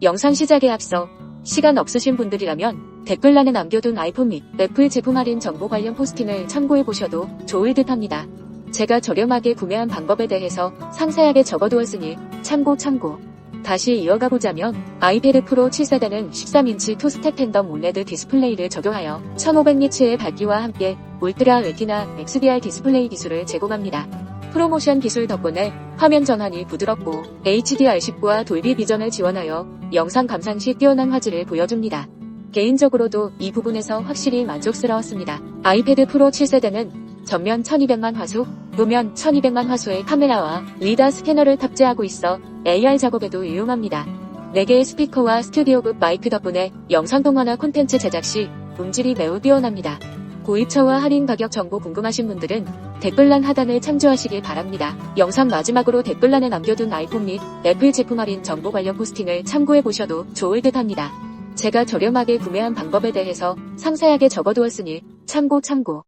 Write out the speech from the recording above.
영상 시작에 앞서 시간 없으신 분들이라면 댓글란에 남겨둔 아이폰 및 애플 제품 할인 정보 관련 포스팅을 참고해 보셔도 좋을 듯 합니다. 제가 저렴하게 구매한 방법에 대해서 상세하게 적어두었으니 참고 참고. 다시 이어가 보자면 아이패드 프로 7세대는 13인치 투스텝 팬덤 올레드 디스플레이를 적용하여 1500니츠의 밝기와 함께 울트라 레티나 XDR 디스플레이 기술을 제공합니다. 프로모션 기술 덕분에 화면 전환이 부드럽고 HDR10과 돌비 비전을 지원하여 영상 감상 시 뛰어난 화질을 보여줍니다. 개인적으로도 이 부분에서 확실히 만족스러웠습니다. 아이패드 프로 7세대는 전면 1200만 화소, 후면 1200만 화소의 카메라와 리다 스캐너를 탑재하고 있어 AR 작업에도 유용합니다. 4개의 스피커와 스튜디오급 마이크 덕분에 영상 통화나 콘텐츠 제작 시 음질이 매우 뛰어납니다. 구입처와 할인 가격 정보 궁금하신 분들은 댓글란 하단을 참조하시길 바랍니다. 영상 마지막으로 댓글란에 남겨둔 아이폰 및 애플 제품 할인 정보 관련 포스팅을 참고해 보셔도 좋을 듯 합니다. 제가 저렴하게 구매한 방법에 대해서 상세하게 적어두었으니 참고 참고.